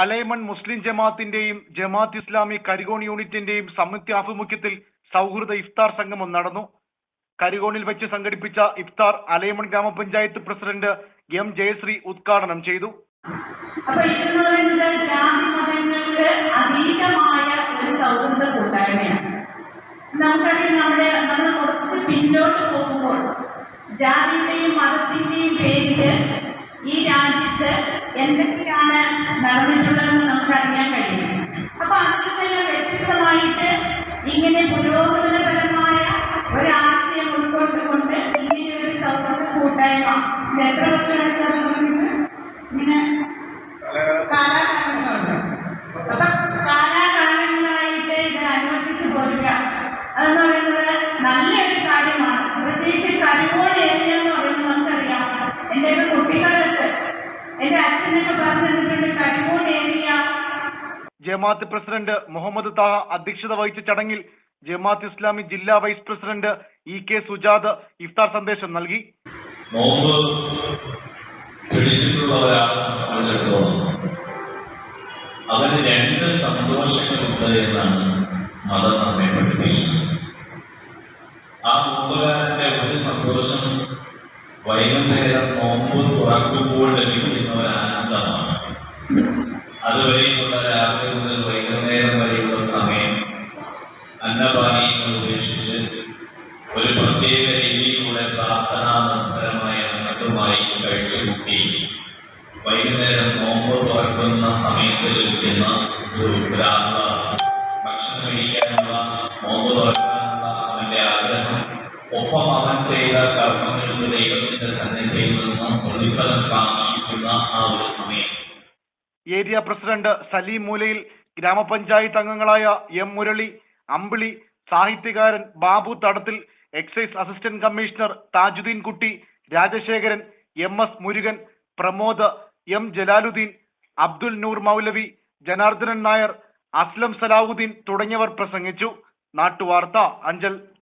അലൈമൺ മുസ്ലിം ജമാഅത്തിന്റെയും ജമാഅത്ത് ഇസ്ലാമി കരികോൺ യൂണിറ്റിന്റെയും സംയുക്ത ആഭിമുഖ്യത്തിൽ സൗഹൃദ ഇഫ്താർ സംഗമം നടന്നു. കരികോണിൽ വെച്ച് സംഘടിപ്പിച്ച ഇഫ്താർ അലൈമൺ ഗ്രാമപഞ്ചായത്ത് പ്രസിഡന്റ് എം ജയശ്രീ ഉദ്ഘാടനം ചെയ്തു. ജാതി മതങ്ങളുടെ ഒരു സൗഹൃദ കൂട്ടായ്മയാണ്. നമുക്കറിയാം നമ്മുടെ നമ്മൾ കുറച്ച് പിന്നോട്ട് പോകുമ്പോൾ പേരിൽ ഈ രാജ്യത്ത് എന്തൊക്കെയാണ് നടന്നിട്ടുള്ളതെന്ന് നമുക്ക് അറിയാൻ കഴിയും. അപ്പൊ അതിൽ തന്നെ വ്യത്യസ്തമായിട്ട് ഇങ്ങനെ പുരോഗമനപരമായ ഒരാശയം ഉൾക്കൊണ്ടുകൊണ്ട് ഇങ്ങനെ ഒരു സൗഹൃദ കൂട്ടായ്മ ഇത് എത്ര വർഷമായി സാർ? ഇങ്ങനെ കാലാകാലങ്ങളുണ്ട്. അപ്പൊ കാലാകാലങ്ങളായിട്ട് ഇത് അനുവർത്തിച്ചു പോരുക അതെന്ന് പറയുന്നത് നല്ലൊരു കാര്യമാണ്. പ്രത്യേകിച്ച് കരികോട് ഏരിയ എന്ന് പറയുന്നത് നമുക്കറിയാം. കുട്ടിക്കാലത്ത് എന്റെ അച്ഛനൊക്കെ പറഞ്ഞു തന്നിട്ടുണ്ട് ഏരിയ. ജമാഅത്ത് പ്രസിഡന്റ് മുഹമ്മദ് താഹ അധ്യക്ഷത വഹിച്ച ചടങ്ങിൽ ജമാഅത്ത് ഇസ്ലാമി ജില്ലാ vice president E K Sujad ഇഫ്താർ സന്ദേശം നൽകി. നോമ്പ് പിടിച്ചിട്ടുള്ള ഒരാളെ സംബന്ധിച്ചിടത്തോളം. അവന് രണ്ട് സന്തോഷങ്ങളുണ്ട് എന്നാണ് മതം നമ്മെ പഠിപ്പിക്കുന്നത്. ആ നോമ്പുകാരന്റെ ഒരു സന്തോഷം വൈകുന്നേരം നോമ്പ് തുറക്കുമ്പോൾ ലഭിക്കുന്ന ഒരു ആനന്ദമാണ്. അതുവരെയുള്ള രാവിലെ മുതൽ വൈകുന്നേരം വരെയുള്ള സമയം അന്നപാനീയങ്ങൾ ഉപേക്ഷിച്ച് ഒരു പ്രത്യേക രീതിയിലൂടെ പ്രാർത്ഥനാ നിർഭരമായ മനസ്സുമായി കഴിച്ചുകൂട്ടി വൈകുന്നേരം നോമ്പ് തുറക്കുന്ന സമയത്ത് ലഭിക്കുന്ന ഒരു ഭ്രാന്ത ഭക്ഷണം കഴിക്കാനുള്ള നോമ്പ് തുറക്കാനുള്ള അവന്റെ ആഗ്രഹം ഒപ്പം അവൻ ചെയ്ത കർമ്മങ്ങൾക്ക് ആ ഒരു സമയം. ഏരിയ പ്രസിഡന്റ് സലീം മൂലയിൽ ഗ്രാമപഞ്ചായത്ത് അംഗങ്ങളായ എം മുരളി അമ്പിളി സാഹിത്യകാരൻ ബാബു തടത്തിൽ excise assistant commissioner Tajuddin Kutty Rajasekharan M S Murugan Pramod M Jalaluddin Abdul Noor Moulavi Janardhanan Nair Aslam Salahuddin തുടങ്ങിയവർ പ്രസംഗിച്ചു. നാട്ടുവാർത്ത അഞ്ചൽ.